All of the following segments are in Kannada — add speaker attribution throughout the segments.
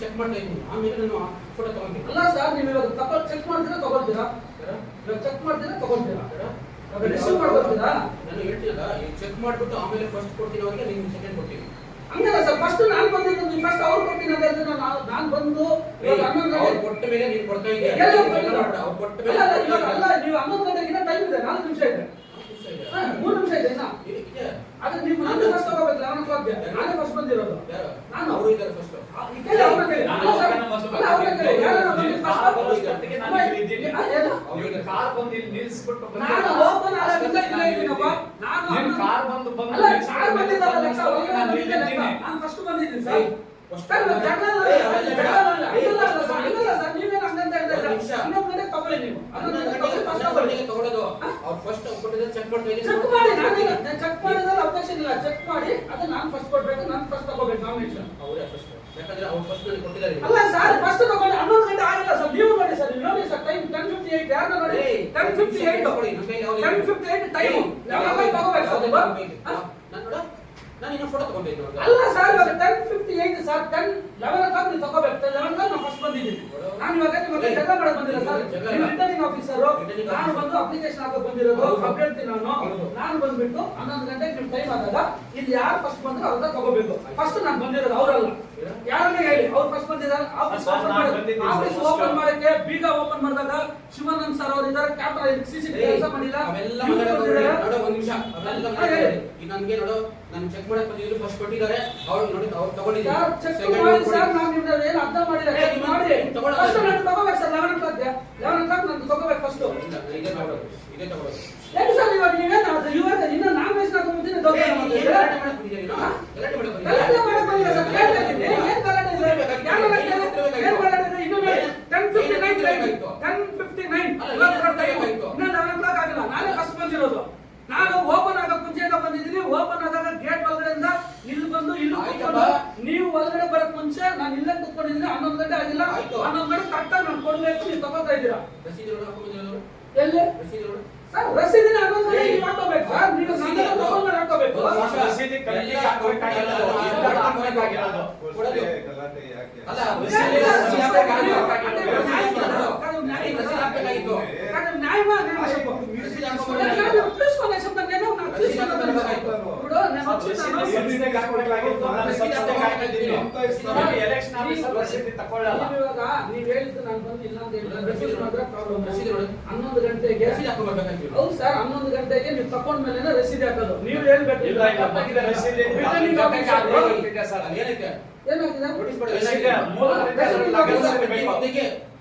Speaker 1: ಚೆಕ್ ಮಾಡ್ತೀನಿ ಆಮೇಲೆ ನಾನು ಫೋಟೋ ತಗೊಂತೀನಿ.
Speaker 2: ಸರ್ ನೀವು ಇವಾಗ ತಪ್ಪಲ್ ಚೆಕ್ ಮಾಡ್ತೀರಾ ತಗೊಳ್ತೀರಾ ಚೆಕ್ ಮಾಡ್ತೀರಾ ತಗೊಳ್ತೀರಾ ರಿಸೀವ್
Speaker 1: ನಾನು ಚೆಕ್ ಮಾಡ್ಬಿಟ್ಟು ಆಮೇಲೆ ಫಸ್ಟ್ ಕೊಡ್ತೀನಿ ಅವ್ರಿಗೆ ಸೆಕೆಂಡ್ ಕೊಡ್ತೀನಿ.
Speaker 2: ಹಂಗಲ್ಲ ಸರ್ ಫಸ್ಟ್ ನಾನು ಬಂದಿದ್ದು ಫಸ್ಟ್ ಅವ್ರು ಕೊಡ್ತೀನಿ ಅಂತ ನಾನು ನಾನು ಬಂದು
Speaker 1: ಕೊಟ್ಟ ಮೇಲೆ ನೀನು ಕೊಡ್ತಾ
Speaker 2: ಇದ್ದೀಯ? ನೀವು ಇನ್ನೂ ಟೈಮ್ ಇದೆ ನಾಲ್ಕು ನಿಮಿಷ ಇದೆ. ಮೂರು ನಿಮಿಷ ಇದೆ ಇನ್ನ. ಆದ್ರೆ ನೀವು ನಾನು ಫಸ್ಟ್ ತಗೋಬೇಕು ಓ ಕ್ಲಾಕ್ಗೆ ನಾನೇ ಫಸ್ಟ್ ಬಂದಿರೋದು. ನಾನು.
Speaker 1: ಅವರು ಇದ್ದಾರೆ ಫಸ್ಟ್
Speaker 3: ಕಾರ್ ಬಂದು ಇಲ್ಲಿ ನಿಲ್ಸ್ಬಿಟ್ಟು
Speaker 2: ನಾನು ಓಪನ್ ಇಲ್ಲ ಇದ್ದೀನಪ್ಪ ನಾನು
Speaker 3: ನೀನು ಕಾರ್ ಬಂದು ಬಂದು
Speaker 2: ಕಾರ್
Speaker 3: ನಾನು.
Speaker 2: ನಾನು ಫಸ್ಟ್ ಬಂದಿದ್ದೀನಿ ಸರ್. ಜಗಳ ಇಲ್ಲ ಇಲ್ಲ ಸರ್, ನೀವೇನು ಹಂಗಂತ ಹೇಳ್ತಾ
Speaker 1: ಒಂದು
Speaker 2: ಇದ್ದೀರಾ?
Speaker 1: ನಿಮಿಷ.
Speaker 2: ಗಂಟೆಗೆ ತಗೊಳ್ಳಿ ನೀವು. ಗಂಟೆಗೆ
Speaker 1: ತಗೊಳ್ಳೋದು. ಅವ್ರು ಫಸ್ಟ್ ಕೊಟ್ಟಿದ್ರೆ ಚೆಕ್
Speaker 2: ಚೆಕ್ ಮಾಡಿ ನಾನು ಚೆಕ್ ಮಾಡಿದ್ರೆ ಅಬ್ಜೆಕ್ಷನ್ ಇಲ್ಲ. ಚೆಕ್ ಮಾಡಿ ಅದು ನಾನು ಫಸ್ಟ್ ಕೊಡ್ಬೇಕು ನಾನು ಫಸ್ಟ್ ತಗೋಬೇಕು ನಾಮಿನೇಷನ್
Speaker 1: ಅವರೇ ಫಸ್ಟ್ ಯಾಕಂದ್ರೆ ಅವ್ರು ಫಸ್ಟ್ ನನಗೆ ಕೊಟ್ಟಿದ್ದಾರೆ
Speaker 2: ಅಲ್ಲ ಸರ್ ಫಸ್ಟ್ ತಗೊಂಡು ಹನ್ನೊಂದು ಗಂಟೆ ಆಗಿಲ್ಲ ಸರ್ ನೀವು ನೋಡಿ ಸರ್ ನೋಡಿ? Sir time ten fifty eight ಯಾರು ನೋಡಿ ಟೆನ್ ಫಿಫ್ಟಿ ಏಟ್
Speaker 1: ತಗೊಳ್ಳಿ,
Speaker 2: ಟೆನ್ ಫಿಫ್ಟಿ ಏಟ್ ಟೈಮ್ ತಗೋಬೇಕು?
Speaker 1: ನಾನು ಇನ್ನು ಫೋಟೋ ತಗೊಂಡಿದ್ದೀನಿ
Speaker 2: ಅಲ್ಲ ಸರ್ ಇವಾಗ ten fifty eight sir ten eleven clock ನೀವು ತಗೋಬೇಕು. ಲೆವೆನ್ ನಾನು ಫಸ್ಟ್ ಬಂದಿದ್ದೀನಿ. ನಾನು ಇವಾಗ ನಿಮಗೆ ಜಗಳ ಮಾಡಕ್ ಬಂದಿಲ್ಲ ಸರ್ ನೀವು ರಿಟರ್ನಿಂಗ್ ಆಫೀಸರ್ ನಾನು ಬಂದು ಅಪ್ಲಿಕೇಶನ್ ಹಾಕಕ್ ಬಂದಿರೋದು ಅಪ್ಡೇಟ್ ನಾನು. ನಾನು ಬಂದ್ಬಿಟ್ಟು ಹನ್ನೊಂದು ಗಂಟೆಗೆ ನಿಮ್ಮ ಟೈಮ್ ಆದಾಗ ಇಲ್ಲಿ ಯಾರು ಫಸ್ಟ್ ಬಂದ್ರು ಅವ್ರನ್ನ ತಗೋಬೇಕು. ಫಸ್ಟ್ ನಾನು ಬಂದಿರೋದು ಅವರಲ್ಲ. ಯಾರನ್ನ ಹೇಳಿ? ಅವ್ರು ಫಸ್ಟ್ ಬಂದಿದ್ದಾರೆ. ಆಫೀಸ್
Speaker 3: ಸರ್,
Speaker 2: ಓಪನ್
Speaker 3: ನಾನು ಬಂದಿದ್ದೀನಿ ಸರ್,
Speaker 2: ಆಫೀಸ್
Speaker 3: first.
Speaker 2: ಓಪನ್ ಮಾಡಕ್ಕೆ ಬೀಗ ಓಪನ್ ಮಾಡಿದಾಗ ಶಿವಾನಂದ್ ಸರ್ ಅವರು ಇದ್ದಾರೆ. ಕ್ಯಾಮ್ರಾ ಸಿಸಿ ಕೆಲಸ ಮಾಡಿಲ್ಲ.
Speaker 1: ಅವೆಲ್ಲ
Speaker 2: ಇವ್ರು
Speaker 1: ನೋಡು ಒಂದ್ ನಿಮಿಷ. ಅವೆಲ್ಲ
Speaker 2: ಹೇಳಿ.
Speaker 1: ಈಗ ನನ್ಗೆ ನೋಡು ನಾನು ಚೆಕ್ ಮಾಡಕ್ ಫಸ್ಟ್ ಕೊಟ್ಟಿದ್ದಾರೆ. ಅವ್ರು ನೋಡಿ ಅವ್ರು
Speaker 2: ಸರ್,
Speaker 1: ತಗೊಂಡಿದ್ದಾರೆ
Speaker 2: ಚೆಕ್ ಮಾಡಿ ಸರ್ ನಾವು ನಿಮ್ಗೆ ಏನು ಅರ್ಥ ಮಾಡಿಲ್ಲ.
Speaker 1: ಏ,
Speaker 2: ಚೆಕ್ ಮಾಡಿ.
Speaker 1: ನಿಮ್ಮ
Speaker 2: ಫಸ್ಟ್
Speaker 1: ಅಷ್ಟೇ.
Speaker 2: ನಾನು ತಗೋಬೇಕು sir eleven o'clock eleven clock ನಾನು ತಗೋಬೇಕು ಫಸ್ಟ್
Speaker 1: ಇಲ್ಲ, ನಾನು ಇದೇ ತಗೊಳ್ಳೋದು. ಇದೇ ತಗೊಳ್ಳೋದು.
Speaker 2: ಏನು ಸರ್ ಇವಾಗ ನೀವೇನು ಅದು ಇವಾಗ ಇನ್ನು ನಾಮಿನೇಷನ್ ಹಾಕೊಂಡ್ಬಿಟ್ಟಿನಿ ದೊಡ್ಡ
Speaker 1: ಏ,
Speaker 2: ಮಾತು.
Speaker 1: ಏನ್
Speaker 2: ಇದೆ.
Speaker 1: ಗಲಾಟೆ ಮಾಡಕ್ ಬಂದಿದ್ದೀರಿ ಗಲಾಟೆ ಮಾಡಕ್
Speaker 2: ಗಲಾಟೆ
Speaker 1: ಬಂದಿದ್ದೀರಿ?
Speaker 2: ಮಾಡಕ್ ಬಂದಿಲ್ಲ ಸರ್, ಕೇಳ್ತಾ ಇದ್ದೀನಿ. ಏನ್ ಗಲಾಟೆ ಇದೆ? ಯಾವ ಗಲಾಟೆ ಇದೆ? ಏನ್ ಗಲಾಟೆ ಇದೆ? ಇನ್ನೂ ನೋಡಿ, 10:59 time. 10:59.
Speaker 1: ಅಲ್ಲ,
Speaker 2: ಇವಾಗ
Speaker 1: ಏನ್
Speaker 2: ಬರ್ತಾ ಇದೆ.
Speaker 1: ಆಯ್ತು?
Speaker 2: ಇನ್ನೂ 11 o'clock ಆಗಿಲ್ಲ. ನಾನೇ ಫಸ್ಟ್ ಬಂದಿರೋದು ನಾನು ಓಪನ್ ಆಗೋ ಮುಂಚೆಯಿಂದ ಬಂದಿದ್ದೀನಿ ಓಪನ್ ಆದಾಗ ಗೇಟ್ ಒಳಗಡೆಯಿಂದ ಇಲ್ಲಿ ಬಂದು ಇಲ್ಲಿ
Speaker 1: ಆಯ್ತಪ್ಪ.
Speaker 2: ಕೂತ್ಕೊಂಡು ನೀವು ಒಳಗಡೆ ಬರಕ್ ಮುಂಚೆ ನಾನು ಇಲ್ಲೇ ಕೂತ್ಕೊಂಡಿದ್ದೀನಿ ಹನ್ನೊಂದು ಗಂಟೆ ಆಗಿಲ್ಲ
Speaker 1: ಆಯ್ತು.
Speaker 2: ಹನ್ನೊಂದು ಗಂಟೆ ಕರೆಕ್ಟಾಗಿ ನಾನು ಕೊಡ್ಬೇಕು ನೀವು ತಗೋತಾ ಇದ್ದೀರಾ?
Speaker 1: ರಸೀದಿ.
Speaker 2: ಎಲ್ಲಿ?
Speaker 1: ರಸೀದಿ.
Speaker 2: ಸರ್ ರಸೀದಿನ ಹನ್ನೊಂದು ಗಂಟೆ ಹಾಕೋಬೇಕು. ಸರ್ ನೀವು
Speaker 1: ಅದು.
Speaker 2: ತಗೊಂಡು ಹಾಕೋಬೇಕು.
Speaker 3: ರಸೀದಿ
Speaker 1: ಹಾಕ್ಬೇಕಾಗಿತ್ತು.
Speaker 2: ಹಾಕ್ಬೇಕಾಗಿತ್ತು. ನೀವು ಹೇಳಿದ್ದು ನಾನು ಬಂದು ಇಲ್ಲ ಅಂತ ಹೇಳಿದ್ರೆ ರೆಫ್ಯೂಸ್ ಮಾತ್ರ ಪ್ರಾಬ್ಲಮ್
Speaker 1: ರಸೀದಿ ನೋಡಿ.
Speaker 2: ಹನ್ನೊಂದು ಗಂಟೆಗೆ. ಹೌದು ಸರ್ ಹನ್ನೊಂದು ಗಂಟೆಗೆ ನೀವು ತಕೊಂಡ ಮೇಲೆ ರಸೀದಿ ಹಾಕೋದು. ನೀವು ಹೇಳ್ಬೇಕು. ಏನಾಗಿದೆ?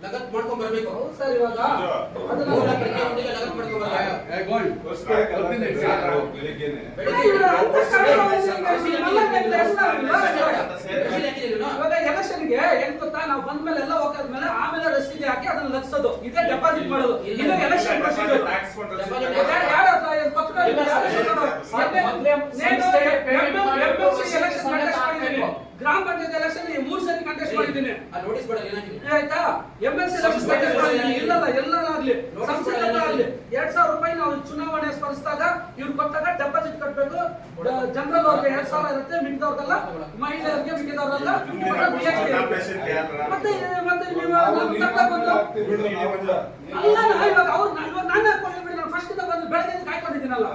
Speaker 3: ಲಗತ್ತು
Speaker 1: ಮಾಡ್ಕೊಂಡ್ ಬರ್ಬೇಕು.
Speaker 2: ಹೌದು ಸರ್ ಇವಾಗ
Speaker 1: ಬೆಳಿಗ್ಗೆ
Speaker 2: ಎಲೆಕ್ಷನ್ಗೆ ಏನ್ ಗೊತ್ತಾ? ನಾವು ಬಂದ್ಮೇಲೆ ಎಲ್ಲ ಹೋಗಾದ್ಮೇಲೆ ಆಮೇಲೆ ರಸೀದಿ ಹಾಕಿ ಅದನ್ನ ಲಗ್ಸೋದು. ಇದೇ ಡೆಪಾಸಿಟ್ ಮಾಡೋದು. ಇದು ಎಲೆಕ್ಷನ್ ಪ್ರೊಸೀಜರ್ ಗ್ರಾಮ ಪಂಚಾಯತ್ ಎಲೆಕ್ಷನ್ ಮೂರು ಸರಿ ಕಂಟೆಸ್ಟ್ ಮಾಡಿದ್ದೀನಿ? ಆಯ್ತಾ? ಎಂ
Speaker 3: ಎಸ್
Speaker 2: ಇಲ್ಲಲ್ಲ
Speaker 1: ಕೊಡಲ್ಲ.
Speaker 2: ಆಗ್ಲಿ. ಎರಡ್ ಸಾವಿರ ರೂಪಾಯಿ ನಾವು ಚುನಾವಣೆ ಸ್ಪರ್ಧಿಸಿದಾಗ ಇವ್ರು ಕೊಟ್ಟಾಗ ಡೆಪಾಸಿಟ್ ಕಟ್ಟಬೇಕು ಜನರಲ್ ಅವ್ರಿಗೆ ಎರಡ್ ಸಾವಿರ ಇರುತ್ತೆ ಮಿಕ್ಕಿದವ್ರಿಗೆಲ್ಲ ಮಹಿಳೆಯರಿಗೆ ಮಿಕ್ಕಿದವ್ರೆಲ್ಲ ಮತ್ತೆ ಮತ್ತೆ ನೀವು ಅಲ್ಲ ನಾ ಇವಾಗ ಅವ್ರು ಇವಾಗ ನಾನು ಬಿಡಿ ನಾನು ಫಸ್ಟ್ ಬಂದು ಬೆಳಗ್ಗೆ ಕಾಯ್ಕೊಂಡಿದ್ದೀನಲ್ಲ.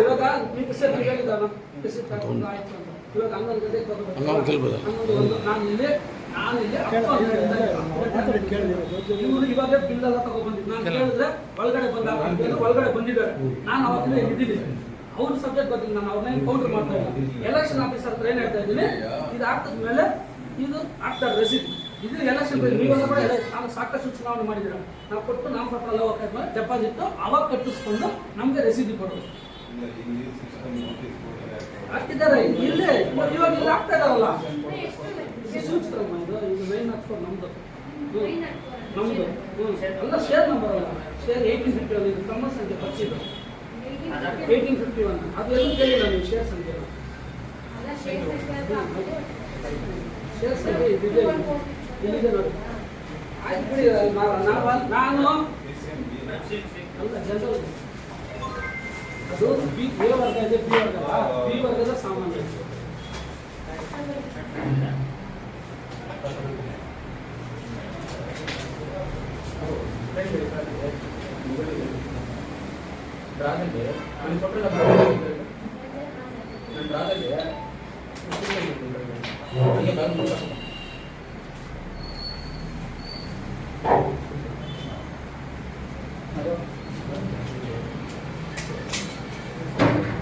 Speaker 2: ಇವಾಗ ನೀವು ಸರ್ ಆಯ್ತು ಇವಾಗ ಹನ್ನೊಂದು ಗಂಟೆಗೆ ನಾನು ಇಲ್ಲಿ ಇವರು ಇವಾಗ ಬಿಲ್ ಎಲ್ಲ ತಗೊಬಂದಿದ್ದು ನಾನು ಕೇಳಿದ್ರೆ ಒಳಗಡೆ ಬಂದಾಗ ಒಳಗಡೆ ಬಂದಿದ್ದಾರೆ. ನಾನು ಅವತ್ತಿನ ಇದ್ದೀನಿ ಅವ್ರ ಸಬ್ಜೆಕ್ಟ್ ಗೊತ್ತಿಲ್ಲ ನಾನು ಅವ್ರನ್ನ ಕೌಂಟರ್ ಮಾಡ್ತಾ ಇದ್ದೀನಿ ಎಲೆಕ್ಷನ್ ಆಫೀಸರ್ ಹತ್ರ ಏನ್ ಹೇಳ್ತಾ ಇದ್ದೀನಿ? ಇದು ಆಗ್ತದ ಮೇಲೆ ಇದು ಆಗ್ತಾರೆ ರಸೀದಿ ಇದು ಎಲೆಕ್ಷನ್ ನೀವೆಲ್ಲ ಕೂಡ ನಾನು ಸಾಕಷ್ಟು ಚುನಾವಣೆ ಮಾಡಿದ್ದೀರ? ನಾವು ಕೊಟ್ಟು ನಾವು ಎಲ್ಲ ಹೋಗ್ತಾ ಡೆಪಾಸಿಟ್ ಅವಾಗ ಕಟ್ಟಿಸ್ಕೊಂಡು ನಮಗೆ ರಸೀದಿ ಕೊಡೋದು. ಹಾಕಿದ್ದಾರೆ. ಇಲ್ಲೇ. ಇವಾಗ ಇಲ್ಲಿ ಆಗ್ತಾ ಇದಾರಲ್ಲ. ಇದು ಸೂಚಿತ್ರಮ್ಮ ಇದು ಇದು ನೈನ್ ನಾಟ್ ನಮ್ದು. ನಮ್ದು. ಅಲ್ಲ ಶೇರ್ ನಂಬರ್ ಅಲ್ಲ. ಶೇರ್ ಏಯ್ಟೀನ್ ಫಿಫ್ಟಿ ಒನ್ ಇದು ತಮ್ಮ ಸಂಖ್ಯೆ ಪಕ್ಷಿದು ಏಯ್ಟೀನ್ ಫಿಫ್ಟಿ ಒನ್ ಅದು ಎಲ್ಲ ಕೇಳಿಲ್ಲ ನೀವು ಶೇರ್ ಸಂಖ್ಯೆ ಶೇರ್ ಸಂಖ್ಯೆ ಇಲ್ಲಿದೆ ನೋಡಿ. ಆಯ್ತು ಬಿಡಿ ನಾನು ಅಲ್ಲ, ಜನರಲ್ ಅದು. ಬಿ ಎ ವರ್ಗ ಇದೆ ಬಿ ವರ್ಗ? ಬಿ ವರ್ಗದ ಸಾಮಾನ್ಯ.
Speaker 1: ಡ್ರಾದಲ್ಲಿ ಅಲ್ಲಿ ಕೊಟ್ಟರೆ ಹೀಗೆ ಬ್ಯಾಗ್ ಮುಟ್ಟ.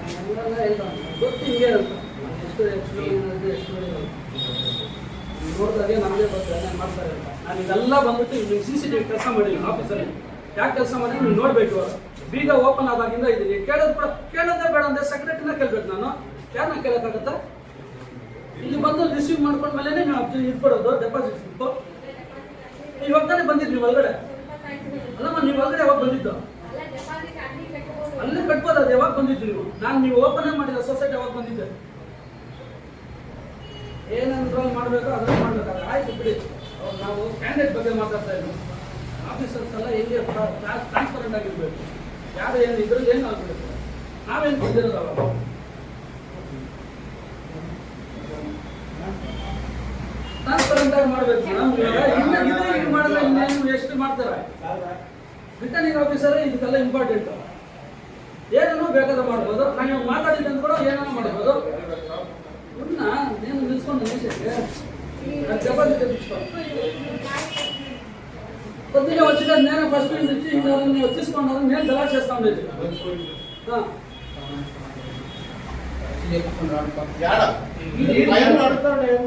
Speaker 2: ಹಂಗೆಲ್ಲ ಹೇಳ್ತಾನೆ. ಗೊತ್ತು ಹಿಂಗೆ ಅಂತ ನಾನು ಎಷ್ಟು ಎಕ್ಸ್ಪ್ಲೇನ್ ಮಾಡಿದ್ರೆ ಎಷ್ಟು ನೀವು ನೋಡಿದಾಗೆ ನಮಗೆ ಬರ್ತಾರೆ ನಾನು ಮಾಡ್ತಾರೆ ಅಂತ. ನಾನು ಇದೆಲ್ಲ ಬಂದ್ಬಿಟ್ಟು ನೀವು ಸಿ ಸಿ ಟಿವಿ ಕೆಲಸ ಮಾಡಿಲ್ಲ ಆಫೀಸಲ್ಲಿ ಯಾಕೆ ಕೆಲಸ ಮಾಡಿ ನೀವು ನೋಡ್ಬೇಕು. ಬೀಗ ಓಪನ್ ಆದಾಗಿಂದ ಇದೀನಿ ಕೇಳೋದು ಕೂಡ ಕೇಳೋದೇ ಬೇಡ ಅಂದ್ರೆ ಸೆಕ್ರೆಟರಿನ ಕೇಳ್ಬೇಕು ನಾನು. ಯಾರನ್ನ ಕೇಳೋಕ್ಕಾಗತ್ತಾ? ಇಲ್ಲಿ ಬಂದು ರಿಸೀವ್ ಮಾಡ್ಕೊಂಡ್ಮೇಲೆ ನೀವು ಇದು ಕೊಡೋದು ಡೆಪಾಸಿಟ್ ಸಿಕ್ತು ಇವಾಗ ತಾನೇ ಬಂದಿದ್ದು ನೀವು ಒಳಗಡೆ? ಅಲ್ಲಮ್ಮ ನೀವು ಒಳಗಡೆ ಯಾವಾಗ ಬಂದಿದ್ದು? ಅಲ್ಲಿ ಕಟ್ಬೋದು. ಅದು ಯಾವಾಗ ಬಂದಿದ್ದು ನೀವು? ನಾನು ನೀವು ಓಪನ್ ಮಾಡಿಲ್ಲ ಸೊಸೈಟಿ ಯಾವಾಗ ಬಂದಿದ್ದೆ? ಏನಂದ್ರಲ್ಲಿ ಮಾಡಬೇಕು ಅದನ್ನ ಮಾಡಬೇಕಾದ್ರೆ ಆಯ್ತು ಬಿಡಿ. ನಾವು ಕ್ಯಾಂಡಿಡೇಟ್ ಬಗ್ಗೆ ಮಾತಾಡ್ತಾ ಇದ್ದೀವಿ ಆಫೀಸರ್ಸ್ ಎಲ್ಲ ಹೆಂಗೆ ಟ್ರಾನ್ಸ್ಪರೆಂಟ್ ಆಗಿರ್ಬೇಕು. ಯಾರು ಏನು ಇದ್ರಲ್ಲಿ ಏನು ಆಗ್ಬೇಕು? ನಾವೇನು ಬಂದಿರೋದು ಅವಾಗ ಟ್ರಾನ್ಸ್ಪರೆಂಟ್ ಆಗಿ ಮಾಡಬೇಕು. ಇದು ಮಾಡಿದ್ರೆ ಇನ್ನೇನು ಎಷ್ಟು ಮಾಡ್ತಾರೆ. ರಿಟರ್ನಿಂಗ್ ಆಫೀಸರ್ ಇದಕ್ಕೆಲ್ಲ ಇಂಪಾರ್ಟೆಂಟ್ ಏನನ್ನೂ ಬೇಕಾದ್ರೆ ಮಾಡ್ಬೋದು. ನಾನು ಮಾತಾಡಿದ್ದೆ ಕೂಡ ಏನಾನ ಮಾಡ್ಬೋದು. ఉన్నా నేను తెలుసుకోండి చెప్పండి తెప్పించుకోండి పొద్దున్నే వచ్చిన నేను ఫస్ట్ నుంచి వచ్చి ఇంకా నేను వచ్చేసుకున్నాను నేను ఎలా చేస్తాం లేదు
Speaker 1: ఇది